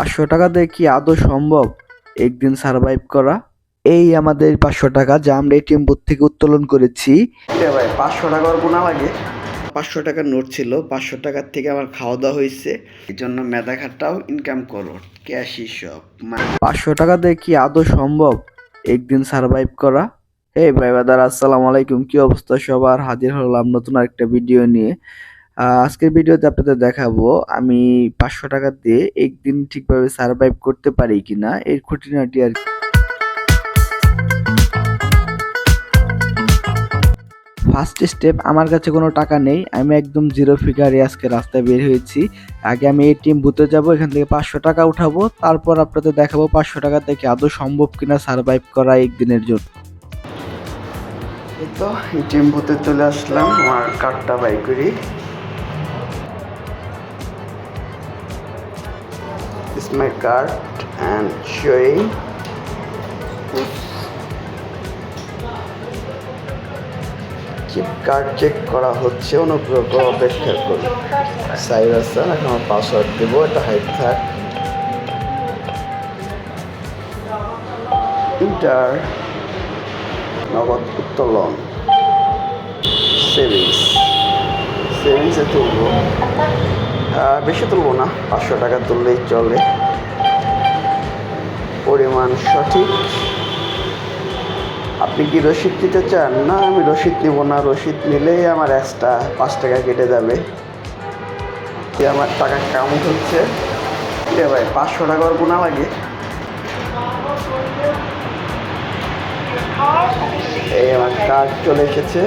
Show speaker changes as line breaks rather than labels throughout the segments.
পাঁচশো টাকা দিয়ে কি আদৌ সম্ভব? একদিন সার্ভাইভ করা। এই আমাদের পাঁচশো টাকা যা আমরা এটিএম বুথ থেকে উত্তোলন করেছি। ভাই পাঁচশো টাকার গুণা লাগে? পাঁচশো টাকার নোট ছিল পাঁচশো টাকার থেকে আমার খাওয়া দাওয়া হয়েছে। এই জন্য মেধা খাটাও ইনকাম করো ক্যাশই সব পাঁচশো টাকা দিয়ে কি আদৌ সম্ভব? একদিন সার্ভাইভ করা। এই ভাই বাদার আসসালামু আলাইকুম। কি অবস্থা সবার? হাজির হলাম নতুন আরেকটা ভিডিও নিয়ে। আজকের ভিডিওতে আপনাদের দেখাবো, আমি পাঁচশো টাকা দিয়ে একদিন ঠিকভাবে সারভাইভ করতে পারি কিনা, এর খুঁটিনাটি আর। ফার্স্ট স্টেপ আমার কাছে কোনো টাকা নেই, আমি একদম জিরো ফিগারে আজকে রাস্তায় বের হয়েছি। আগে আমি এটিএম বুথে যাব, এখান থেকে পাঁচশো টাকা উঠাবো, তারপর আপনাদের দেখাবো পাঁচশো টাকা থেকে আদৌ সম্ভব কিনা সার্ভাইভ করা একদিনের জন্য। এই তো এটিএম বুথে চলে আসলাম, আমার কার্ডটা বাই করি। My card and showing card check করা হচ্ছে, অনুগ্রহ করে অপেক্ষা করুন। সাইরাস স্যার এখন আমার পাসওয়ার্ড দেবো, এটা হাইট থাক। ইন্টার নগদ উত্তোলন সেভিংস সেভিংসে তুলবো। বেশি তুলবো না, পাঁচশো টাকা তুললেই চলে। পরিমাণ সঠিক? আপনি কি রসিদ দিতে চান? না, আমি রসিদ নিব না। রসিদ নিলেই আমার এক্সট্রা পাঁচ টাকা কেটে যাবে। আমার টাকা কাউন্ট হচ্ছে। এ ভাই, পাঁচশো টাকার গুণা লাগে। এই আমার কার্ড চলে এসেছে।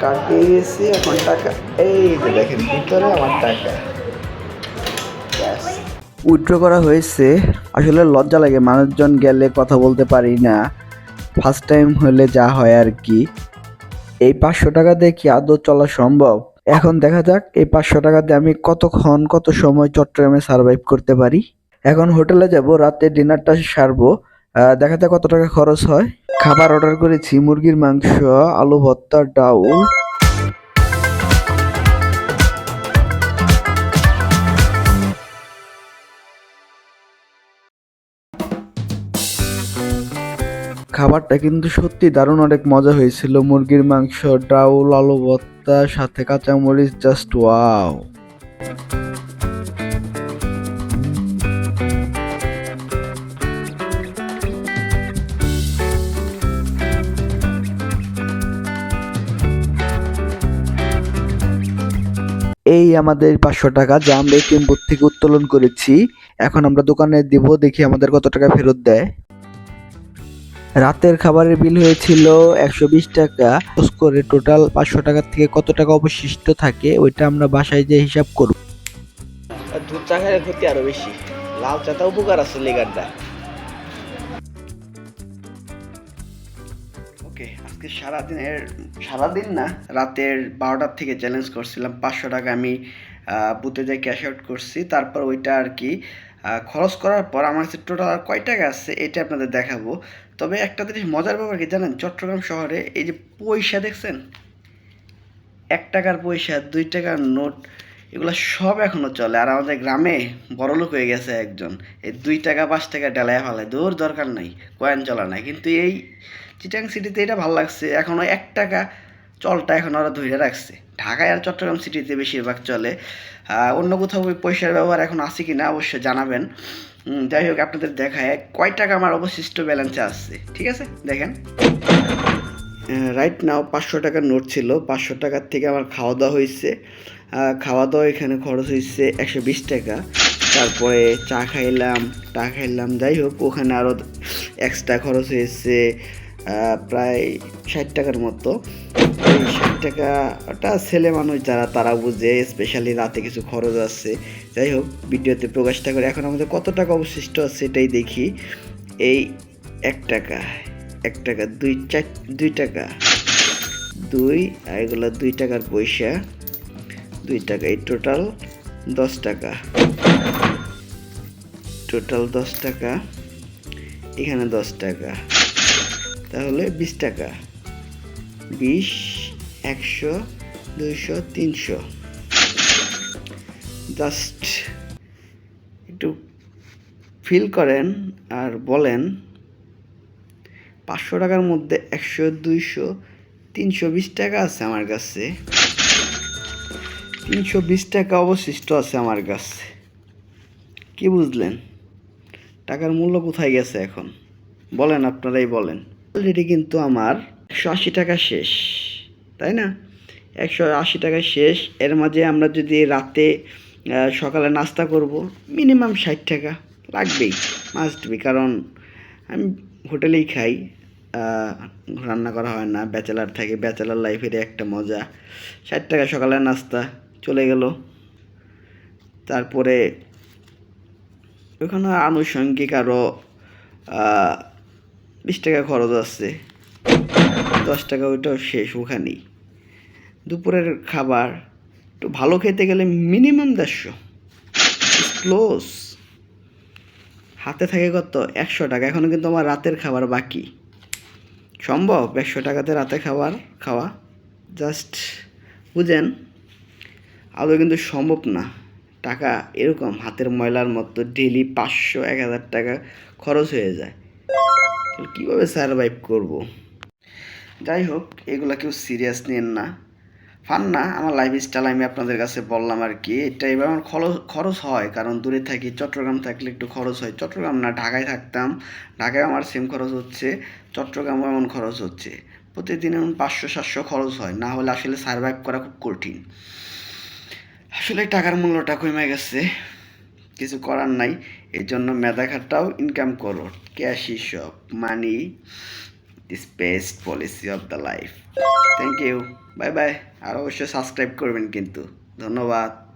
কার্ড নিয়ে গেছি এখন টাকা এই যে দেখেন, ভিতরে আমার টাকা। উইথড্র করা হয়েছে। আসলে লজ্জা লাগে, মানুষজন গেলে কথা বলতে পারি না। ফার্স্ট টাইম হলে যা হয় আর কি। এই পাঁচশো টাকা দিয়ে কি আদৌ চলা সম্ভব? এখন দেখা যাক, এই পাঁচশো টাকা দিয়ে আমি কতক্ষণ, কত সময় চট্টগ্রামে সার্ভাইভ করতে পারি? এখন হোটেলে যাব, রাতে ডিনারটা সারবো। দেখা যাক কত টাকা খরচ হয়। খাবার অর্ডার করেছি, মুরগির মাংস, আলু ভর্তা, ডাউল। খাবারটা কিন্তু সত্যি দারুণ অনেক মজা হয়েছিল। মুরগির মাংস, ডাউল, আলু ভর্তা, সাথে কাঁচামরিচ জাস্ট ওয়াও এই আমাদের পাঁচশো টাকা যা আমরা এটিএম বুথ থেকে উত্তোলন করেছি। এখন আমরা দোকানে দিব, দেখি আমাদের কত টাকা ফেরত দেয়। রাতের খাবারের বিল হয়েছিল একশো বিশ টাকা। করে টোটাল পাঁচশো টাকার থেকে কত টাকা অবশিষ্ট থাকে ওইটা আমরা বাসায় যে হিসাব করব। দুধ চা খাইলে ক্ষতি আরও বেশি। লাল চাটা উপকার আছে লেগারটা। ওকে আজকে সারাদিনের সারাদিন না রাতের বারোটার থেকে চ্যালেঞ্জ করছিলাম। পাঁচশো টাকা আমি আহ, বুথে যাই ক্যাশ আউট করছি। তারপর ওইটা আর কি খরচ করার পর আমার কাছে টোটাল আর কয় টাকা আছে এটা আপনাদের দেখাবো। তবে একটা জিনিস মজার ব্যাপার কি জানেন? চট্টগ্রাম শহরে এই যে পয়সা দেখছেন? এক টাকার পয়সা, দুই টাকার নোট, এগুলো সব এখনও চলে। আর আমাদের গ্রামে বড়লোক হয়ে গেছে একজন। এই দুই টাকা, পাঁচ টাকা ডেলায় ফেলায়। দৌড় দরকার নাই, কয়েন চলা নাই। কিন্তু এই চিটাং সিটিতে এটা ভালো লাগছে। এখনও এক টাকা চলটা এখন ওরা ধরে রাখছে। ঢাকায় আর চট্টগ্রাম সিটিতে বেশিরভাগ চলে। অন্য কোথাও ওই পয়সার ব্যবহার এখন আছে কি না অবশ্যই জানাবেন যাই হোক, আপনাদের দেখায় কয় টাকা আমার অবশিষ্ট ব্যালেন্সে আসছে ঠিক আছে? দেখেন। রাইট নাও পাঁচশো টাকার নোট ছিল। পাঁচশো টাকার থেকে আমার খাওয়া দাওয়া হয়েছে। খাওয়া দাওয়া এখানে খরচ হয়েছে একশো বিশ টাকা। তারপরে চা খাইলাম, টা খাইলাম। যাই হোক, ওখানে আরও এক্সট্রা খরচ হয়েছে। প্রায় ষাট টাকার মতো। এই ষাট টাকাটা ছেলে মানুষ যারা, তারা বুঝে স্পেশালি রাতে কিছু খরচ আছে। যাই হোক, ভিডিওতে প্রকাশটা করে, এখন আমাদের কত টাকা অবশিষ্ট আছে এটাই দেখি। এই এক টাকা এক টাকা, দুই, চার, দুই টাকা। দুই, আর এগুলো দুই টাকার পয়সা। দুই টাকা, এই টোটাল দশ টাকা। টোটাল দশ টাকা, এখানে দশ টাকা। তাহলে বিশ টাকা। বিশ, একশো, দুইশো, তিনশো। জাস্ট একটু ফিল করেন আর বলেন, পাঁচশো টাকার মধ্যে একশো, দুইশো, তিনশো, বিশ টাকা আছে আমার কাছে। তিনশো, বিশ টাকা অবশিষ্ট আছে আমার কাছে। কি বুঝলেন? টাকার মূল্য কোথায় গেছে এখন? বলেন, আপনারাই বলেন। অলরেডি কিন্তু আমার একশো আশি টাকা শেষ, তাই না? একশো আশি টাকা শেষ, এর মাঝে আমরা যদি রাতে সকালে নাস্তা করব মিনিমাম ষাট টাকা লাগবেই মাস্ট বি কারণ আমি হোটেলেই খাই রান্না করা হয় না, ব্যাচেলার থাকে, ব্যাচেলার লাইফের একটা মজা। ষাট টাকা সকালে নাস্তা, চলে গেল। তারপরে ওখানে আনুষঙ্গিক আরও বিশ টাকা খরচ আছে। দশ টাকা ওইটাও শেষ ওখানেই। দুপুরের খাবার, একটু ভালো খেতে গেলে মিনিমাম দেড়শো। ক্লোজ হাতে থাকে কত? একশো টাকা। এখনও কিন্তু আমার রাতের খাবার বাকি। সম্ভব একশো টাকাতে রাতে খাবার খাওয়া? জাস্ট বুঝেন? আদৌ কিন্তু সম্ভব না। টাকা এরকম, হাতের ময়লার মতো ডেলি পাঁচশো, এক হাজার টাকা খরচ হয়ে যায়। তাহলে কীভাবে সারভাইভ করব? যাই হোক এগুলো কেউ সিরিয়াস নেন না। ফান না, আমার লাইফ স্টাইল আমি আপনাদের কাছে বললাম আর কি। এটা এবার আমার খরচ খরচ হয়, কারণ দূরে থাকি, চট্টগ্রাম থাকলে একটু খরচ হয়। চট্টগ্রাম না, ঢাকায় থাকতাম। ঢাকায় আমার সেম খরচ হচ্ছে, চট্টগ্রামও এমন খরচ হচ্ছে। প্রতিদিন এমন পাঁচশো, সাতশো খরচ হয়। না হলে আসলে সার্ভাইভ করা খুব কঠিন। আসলে টাকার মূল্যটা কমে গেছে। কিছু করার নাই এই জন্য মেধাঘাটটাও ইনকাম করো। Is of money this best policy of the life thank you bye bye আর অবশ্যই সাবস্ক্রাইব করবেন কিন্তু। ধন্যবাদ।